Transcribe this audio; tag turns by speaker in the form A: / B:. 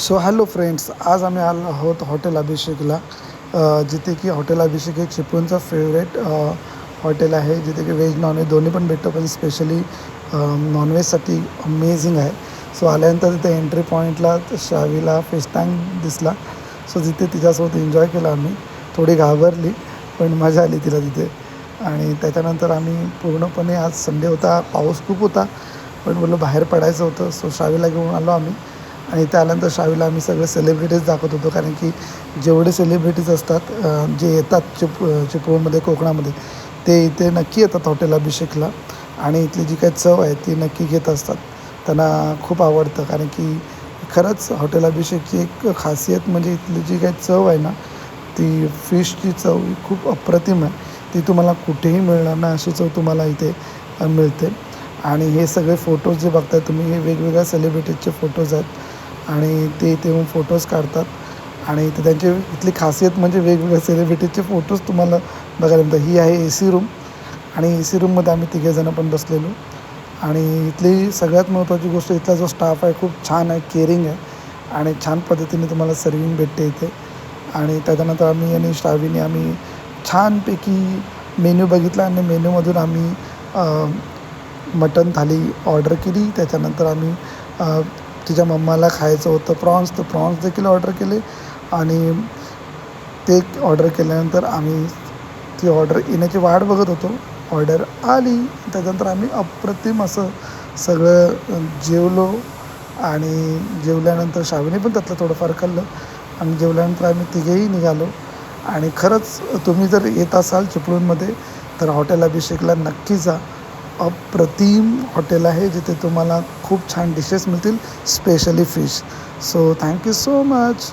A: So hello friends आज आम्ही आलो आहोत हॉटेल अभिषेकला. जिथे की हॉटेल अभिषेक हे चिपळूणचं फेवरेट हॉटेल आहे. जिथे की व्हेज नॉनव्हेज दोन्ही पण भेटतो पण स्पेशली नॉनव्हेजसाठी अमेझिंग आहे. सो आल्यानंतर तिथे एंट्री पॉईंटला शावीला फिश टँक दिसला. सो तिथे तिच्यासोबत एन्जॉय केला आम्ही. थोडी घाबरली पण मजा आली तिला तिथे. आणि त्याच्यानंतर आम्ही पूर्णपणे आज संडे होता पाऊस खूप होता. पण बोललो बाहेर पडायचं होतं. सो शावीला घेऊन आलो आम्ही. आणि त्यानंतर आल्यानंतर आम्ही सगळे सेलिब्रिटीज दाखवत होतो कारण की जेवढे सेलिब्रिटीज असतात जे येतात चिप चिपळूणमध्ये कोकणामध्ये ते इथे नक्की येतात हॉटेल अभिषेकला. आणि इथली जी काही चव आहे ती नक्की घेत असतात. त्यांना खूप आवडतं कारण की खरंच हॉटेल अभिषेकची एक खासियत म्हणजे इथली जी काही चव आहे ना ती फिशची चव ही खूप अप्रतिम आहे. ती तुम्हाला कुठेही मिळणार नाही अशी चव तुम्हाला इथे मिळते. आणि हे सगळे फोटोज जे बघताय तुम्ही हे वेगवेगळ्या सेलिब्रिटीजचे फोटोज आहेत. आणि ते इथे येऊन फोटोज काढतात. आणि इथे त्यांची इथली खासियत म्हणजे वेगवेगळ्या सेलिब्रिटीजचे फोटोज तुम्हाला बघायला मिळतात. ही आहे ए सी रूम आणि ए सी रूममध्ये आम्ही तिघेजणं पण बसलेलो. आणि इथली सगळ्यात महत्त्वाची गोष्ट इथला जो स्टाफ आहे खूप छान आहे केअरिंग आहे. आणि छान पद्धतीने तुम्हाला सर्विंग भेटते इथे. आणि त्याच्यानंतर आम्ही आणि श्रावीने आम्ही छानपैकी मेन्यू बघितला आणि मेन्यूमधून आम्ही मटन थाली ऑर्डर केली. त्याच्यानंतर आम्ही तिच्या मम्माला खायचं होतं प्रॉन्स तर प्रॉन्स देखील ऑर्डर केले. आणि ते ऑर्डर केल्यानंतर आम्ही ती ऑर्डर येण्याची वाट बघत होतो. ऑर्डर आली. त्याच्यानंतर आम्ही अप्रतिम असं सगळं जेवलो आणि जेवल्यानंतर शावीने पण त्यातलं थोडंफार खाल्लं. आणि जेवल्यानंतर आम्ही तिघेही निघालो. आणि खरंच तुम्ही जर येत असाल चिपळूणमध्ये तर हॉटेल अभिषेकला नक्की जा. अप्रतिम हॉटेल आहे जिथे तुम्हाला खूप छान डिशेस मिळतील specially fish so thank you so much